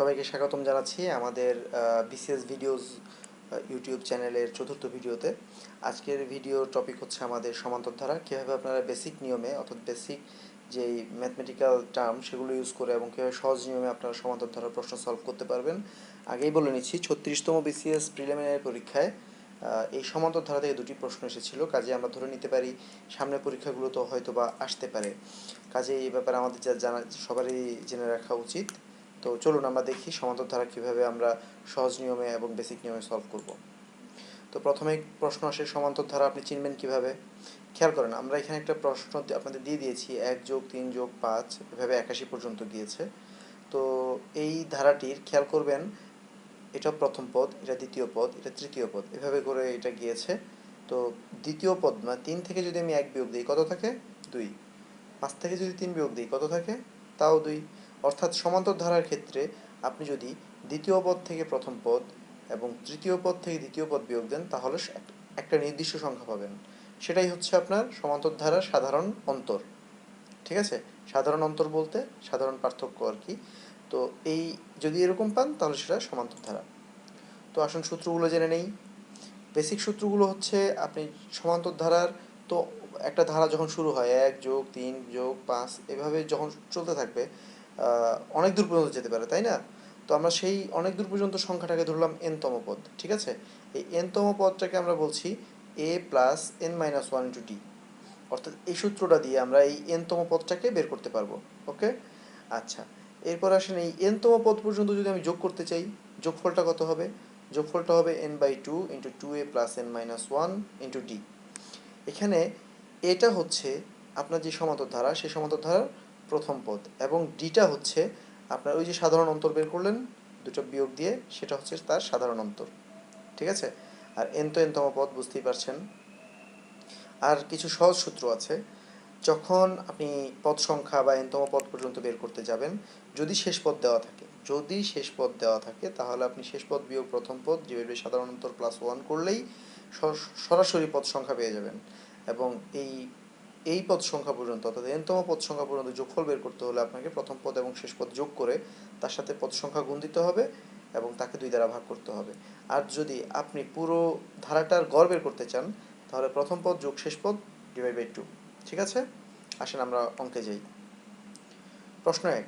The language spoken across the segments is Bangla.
সবাইকে স্বাগতম জানাচ্ছি আমাদের বিসিএস ভিডিওস ইউটিউব চ্যানেলের চতুর্থ ভিডিওতে। আজকের ভিডিওর টপিক হচ্ছে আমাদের সমান্তর ধারা কীভাবে আপনারা বেসিক নিয়মে, অর্থাৎ বেসিক যেই ম্যাথমেটিক্যাল টার্ম সেগুলো ইউজ করে এবং কীভাবে সহজ নিয়মে আপনারা সমান্তর ধারার প্রশ্ন সলভ করতে পারবেন, আগেই বলে নিচ্ছি, ছত্রিশতম বিসিএস প্রিলিমিনারি পরীক্ষায় এই সমান্তর ধারা থেকে দুটি প্রশ্ন এসেছিল। কাজে আমরা ধরে নিতে পারি সামনের পরীক্ষাগুলো তো হয়তো বা আসতে পারে। কাজে এই ব্যাপারে আমাদের যা জানা, সবারই জেনে রাখা উচিত। তো চলুন আমরা দেখি সমান্তর ধারা কীভাবে আমরা সহজ নিয়মে এবং বেসিক নিয়মে সলভ করব। তো প্রথমে প্রশ্ন আসে, সমান্তর ধারা আপনি চিনবেন কীভাবে? খেয়াল করেন, আমরা এখানে একটা প্রশ্ন আপনাদের দিয়ে দিয়েছি, এক যোগ তিন যোগ পাঁচ, এভাবে একাশি পর্যন্ত গিয়েছে তো এই ধারাটির খেয়াল করবেন, এটা প্রথম পদ, এটা দ্বিতীয় পদ, এটা তৃতীয় পদ, এভাবে করে এটা গিয়েছে। তো দ্বিতীয় পদ না, তিন থেকে যদি আমি এক বিয়োগ দিই, কত থাকে? দুই। পাঁচ থেকে যদি তিন বিয়োগ দিই, কত থাকে? তাও দুই। অর্থাৎ সমান্তর ধারার ক্ষেত্রে আপনি যদি দ্বিতীয় পদ থেকে প্রথম পদ এবং তৃতীয় পদ থেকে দ্বিতীয় পদ বিয়োগ দেন, তাহলে এক- একটা নির্দিষ্ট সংখ্যা পাবেন। সেটাই হচ্ছে আপনার সমান্তর ধারার সাধারণ অন্তর। ঠিক আছে? সাধারণ অন্তর বলতে সাধারণ পার্থক্য আর কি। তো এই যদি এরকম পান, তাহলে সেটা সমান্তর ধারা। তো আসুন সূত্রগুলো জেনে নেই। বেসিক সূত্রগুলো হচ্ছে আপনি সমান্তর ধারার তো একটা ধারা যখন শুরু হয়, এক যোগ তিন যোগ পাঁচ, এভাবে যখন চলতে থাকবে অনেক দূর পর্যন্ত যেতে পারে, তাই না? তো আমরা সেই অনেক দূর পর্যন্ত সংখ্যাটাকে ধরলাম এনতম পদ, ঠিক আছে? এই এনতম পদটাকে আমরা বলছি A plus N minus one into D অর্থাৎ এই সূত্রটা দিয়ে আমরা এই এনতম পদটাকে বের করতে পারব, ওকে? আচ্ছা এরপর আসেন এই এনতম পদ পর্যন্ত যদি আমি যোগ করতে চাই, যোগফলটা কত হবে? যোগফলটা হবে N by two into two A plus N minus one into D এখানে এটা হচ্ছে আপনার যে সমান্তর ধারা, সেই সমান্তর ধারার প্রথম পদ এবং ডিটা হচ্ছে আপনার ওই যে সাধারণ অন্তর বের করলেন, দুটো বিয়োগ দিয়ে সেটা হচ্ছে তার সাধারণ অন্তর। ঠিক আছে? আর এন তো এনতম পদ, বুঝতেই পারছেন? আর কিছু সহজ সূত্র আছে। যখন আপনি পদ সংখ্যা বা এনতম পদ পর্যন্ত বের করতে যাবেন, যদি শেষ পদ দেওয়া থাকে, যদি শেষ পদ দেওয়া থাকে, তাহলে আপনি শেষ পদ, বিয়োগ প্রথম পদ ডিভাইড সাধারণ অন্তর প্লাস ওয়ান করলেই সর- সরাসরি পদ সংখ্যা পেয়ে যাবেন। এবং এই এই পদ সংখ্যা পর্যন্ত, অর্থাৎ এনতম পদ সংখ্যা পর্যন্ত যোগফল বের করতে হলে আপনাকে প্রথম পদ এবং শেষ পদ যোগ করে তার সাথে পদ সংখ্যা গুণ দিতে হবে এবং তাকে দুই দ্বারা ভাগ করতে হবে। আর যদি আপনি পুরো ধারাটার গড় বের করতে চান, তাহলে প্রথম পদ যোগ শেষ পদ ডিভাইড বাই টু ঠিক আছে? আসেন আমরা অঙ্কে যাই। প্রশ্ন এক,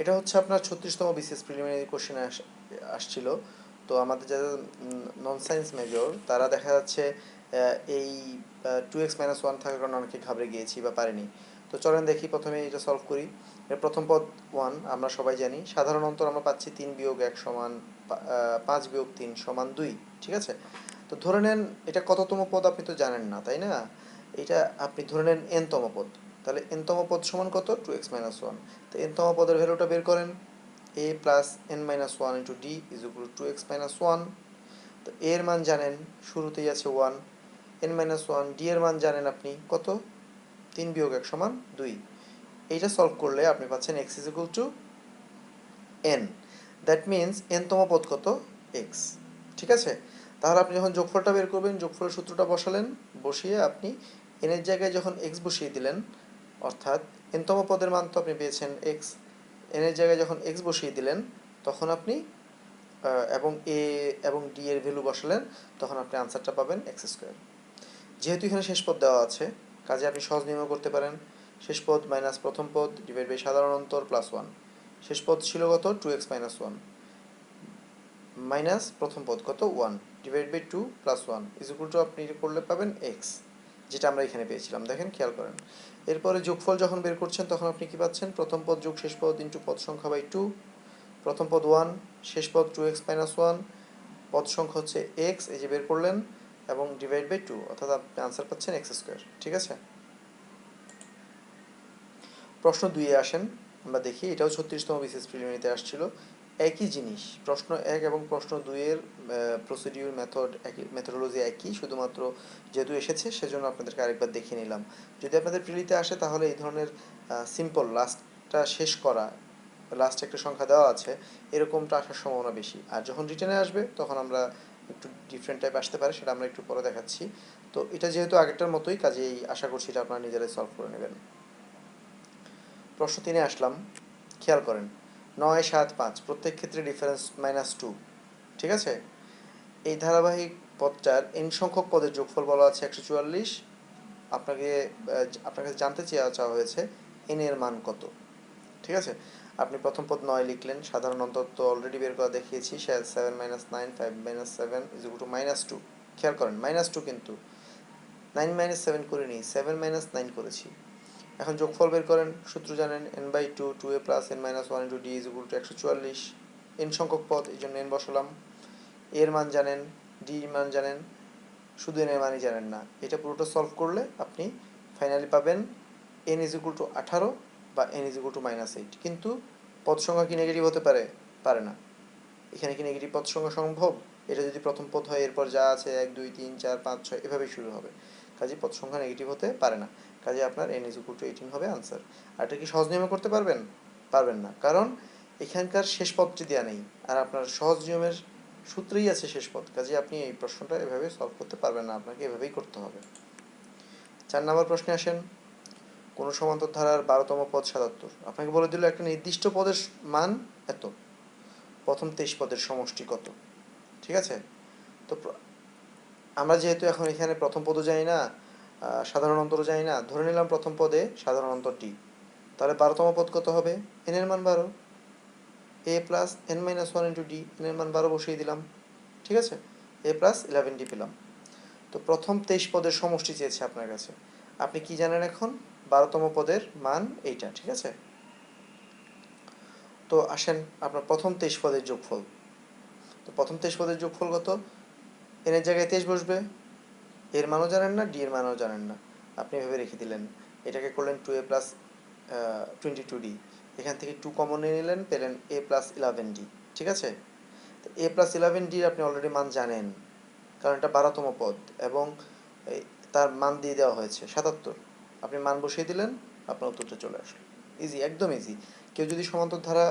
এটা হচ্ছে আপনার ছত্রিশতম বিসিএস প্রিলিমিনারি কোশ্চেনে আসছিল। তো আমাদের যারা নন সায়েন্স মেজর তারা দেখা যাচ্ছে এই টু এক্স মাইনাস ওয়ান থাকার কারণে অনেকে ঘাবড়ে গিয়েছি বা পারিনি। তো চলেন দেখি প্রথমে এটা সলভ করি। এর প্রথম পদ ওয়ান আমরা সবাই জানি। সাধারণ অন্তর আমরা পাচ্ছি তিন বিয়োগ এক সমান পাঁচ বিয়োগ তিন সমান দুই, ঠিক আছে? তো ধরে নেন এটা কততম পদ আপনি তো জানেন না, তাই না? এটা আপনি ধরে নেন এনতম পদ। তাহলে এনতম পদ সমান কত? টু এক্স মাইনাস ওয়ান তো এনতম পদের ভ্যালুটা বের করেন। A plus N minus one into D is two X minus one তো এর মান জানেন, শুরুতেই আছে one N minus one D এর মান জানেন আপনি, কত? তিন বিয়োগ এক সমান দুই। এইটা সলভ করলে আপনি পাচ্ছেন X is equal to N that means এনতম পদ কত? এক্স ঠিক আছে? তাহলে আপনি যখন যোগফলটা বের করবেন, যোগফলের সূত্রটা বসালেন, বসিয়ে আপনি এনের জায়গায় যখন এক্স বসিয়ে দিলেন, অর্থাৎ এনতম পদের মান তো আপনি পেয়েছেন এক্স এনের জায়গায় যখন এক্স বসিয়ে দিলেন, তখন আপনি এবং এ এবং ডি এর ভ্যালু বসালেন, তখন আপনি আনসারটা পাবেন এক্স স্কোয়ার যেহেতু এখানে শেষ পদ দেওয়া আছে, কাজে আপনি সহজ নিয়মে করতে পারেন। শেষ পদ মাইনাস প্রথম পদ ডিভাইড বাই সাধারণ অন্তর প্লাস ওয়ান শেষ পদ ছিল কত? Two X minus one minus প্রথম পদ কত? One divide by two plus one is equal to আপনি করলে পাবেন এক্স যেটা আমরা এখানে পেয়েছিলাম। দেখেন, খেয়াল করেন। এরপরে যোগফল যখন বের করছেন, তখন আপনি কি পাচ্ছেন? প্রথম পদ যোগ শেষ পদ ইন্টু পদ সংখ্যা বাই টু প্রথম পদ ওয়ান শেষ পদ টু এক্স মাইনাস ওয়ান পদ সংখ্যা হচ্ছে এক্স এই যে বের করলেন। এবং ডিভাইড বাই টু অর্থাৎ আপনি আনসার পাচ্ছেন এক্স স্কোয়ার ঠিক আছে? প্রশ্ন দুইয়ে আসেন, আমরা দেখি, এটাও ছত্রিশতম বিশেষ প্রিলিমিনারিতে আসছিল। একই জিনিস, প্রশ্ন এক এবং প্রশ্ন দুইয়ের প্রসিডিউর মেথড একই মেথোডোলজি একই, শুধুমাত্র যেহেতু এসেছে, সেজন্য আপনাদেরকে আরেকবার দেখিয়ে নিলাম। যদি আপনাদের প্রিলিতে আসে, তাহলে এই ধরনের সিম্পল লাস্টটা শেষ করা লাস্ট একটা সংখ্যা দেওয়া আছে, এরকমটা আসার সম্ভাবনা বেশি। আর যখন রিটার্নে আসবে, তখন আমরা একটু ডিফারেন্ট টাইপ আসতে পারে, সেটা আমরা একটু পরে দেখাচ্ছি। তো এটা যেহেতু আগেরটার মতোই, কাজেই আশা করছি এটা আপনারা নিজেরাই সলভ করে নেবেন। প্রশ্ন তিনে আসলাম, খেয়াল করেন, নয়, সাত, পাঁচ, প্রত্যেক ক্ষেত্রে ডিফারেন্স মাইনাস টু ঠিক আছে? এই ধারাবাহিক পদটার এন সংখ্যক পদের যোগফল বলা আছে একশো চুয়াল্লিশ। আপনাকে আপনার কাছে জানতে চাওয়া চাওয়া হয়েছে এন এর মান কত, ঠিক আছে? আপনি প্রথম পদ নয় লিখলেন, সাধারণ অন্তত অলরেডি বের করা দেখিয়েছি seven minus nine five minus seven is to minus two খেয়াল করেন মাইনাস টু কিন্তু। নাইন মাইনাস সেভেন করিনি সেভেন মাইনাস নাইন করেছি। এখন যোগফল বের করেন, সূত্র জানেন N by two two A plus N minus one into D is to একশো চুয়াল্লিশ। এন সংখ্যক পদ, এই জন্য এন বসালাম। এর মান জানেন ডি মান জানেন, শুধু এন এর মানই জানেন না। এটা পুরোটা সলভ করলে আপনি ফাইনালি পাবেন এন ইজ ইকুয়াল টু আঠারো বা N is to minus eight কিন্তু পদ সংখ্যা কি নেগেটিভ হতে পারে? পারে না। এখানে কি নেগেটিভ পদ সংখ্যা সম্ভব? এটা যদি প্রথম পদ হয়, এরপর যা আছে, এক, দুই, তিন, চার, পাঁচ, ছয়, এভাবেই শুরু হবে। কাজে পদ সংখ্যা নেগেটিভ হতে পারে না। কাজে আপনার এন ইজ টু এইটিন হবে আনসার আর এটা কি সহজ নিয়মে করতে পারবেন? পারবেন না। কারণ এখানকার শেষ পদটি দেওয়া নেই। আর আপনার সহজ নিয়মের সূত্রেই আছে শেষ পদ। কাজে আপনি এই প্রশ্নটা এভাবে সলভ করতে পারবেন না। আপনাকে এভাবেই করতে হবে। চার নম্বর প্রশ্নে আসেন। কোনো সমান্তর ধারার বারোতম পদ সাতাত্তর। আপনাকে বলে দিল একটা নির্দিষ্ট পদের মান এত। প্রথম তেইশ পদের সমষ্টি কত? ঠিক আছে? তো আমরা যেহেতু এখন এখানে প্রথম পদও যাই না সাধারণ অন্তরও যাই না, ধরে নিলাম প্রথম পদে সাধারণ অন্তরটি। তাহলে বারোতম পদ কত হবে? এন এর মান বারো। A plus N minus one into D N এর মান বারো বসিয়ে দিলাম। ঠিক আছে? এ প্লাস ইলেভেন ডি পেলাম। তো প্রথম তেইশ পদের সমষ্টি চেয়েছে আপনার কাছে। আপনি কি জানেন এখন? বারোতম পদের মান এইটা, ঠিক আছে? তো আসেন আপনার প্রথম তেইশ পদের যোগফল। তো প্রথম তেইশ পদের যোগফল কত? এনের জায়গায় তেইশ বসবে। এর মানও জানেন না ডি এর মানও জানেন না। আপনি এভাবে রেখে দিলেন। এটাকে করলেন two A plus twenty two D এখান থেকে টু কমন নিলেন, পেলেন এ প্লাস ইলেভেন ডি ঠিক আছে? তো এ প্লাস ইলেভেন ডির আপনি অলরেডি মান জানেন, কারণ এটা বারোতম পদ এবং তার মান দিয়ে দেওয়া হয়েছে, সাতাত্তর। আপনি মান বসিয়ে দিলেন, আপনার উত্তরটা চলে আসলো। ইজি একদম ইজি কেউ যদি সমান্তর ধারা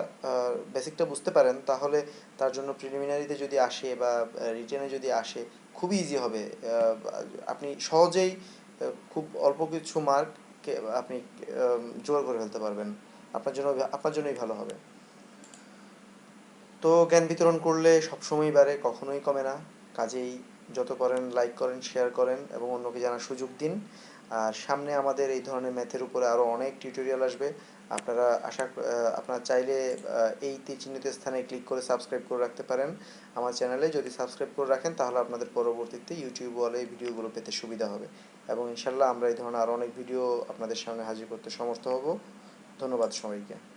বেসিকটা বুঝতে পারেন, তাহলে তার জন্য প্রিলিমিনারিতে যদি আসে বা রিটেনে যদি আসে খুবই ইজি হবে। আপনি সহজেই খুব অল্প কিছু মার্ক আপনি জোগাড় করে ফেলতে পারবেন। আপনার জন্য, আপনার জন্যই ভালো হবে। তো জ্ঞান বিতরণ করলে সবসময়ই বাড়ে, কখনোই কমে না। কাজেই যত করেন লাইক করেন শেয়ার করেন এবং অন্যকে জানার সুযোগ দিন। আর সামনে আমাদের এই ধরনের ম্যাথের উপরে আরও অনেক টিউটোরিয়াল আসবে। আপনারা আশা আপনারা চাইলে এই চিহ্নিত স্থানে ক্লিক করে সাবস্ক্রাইব করে রাখতে পারেন। আমার চ্যানেলে যদি সাবস্ক্রাইব করে রাখেন, তাহলে আপনাদের পরবর্তীতে ইউটিউব ওয়ালে এই ভিডিওগুলো পেতে সুবিধা হবে। এবং ইনশাল্লাহ আমরা এই ধরনের আরও অনেক ভিডিও আপনাদের সামনে হাজির করতে সমর্থ হব। ধন্যবাদ সবাইকে।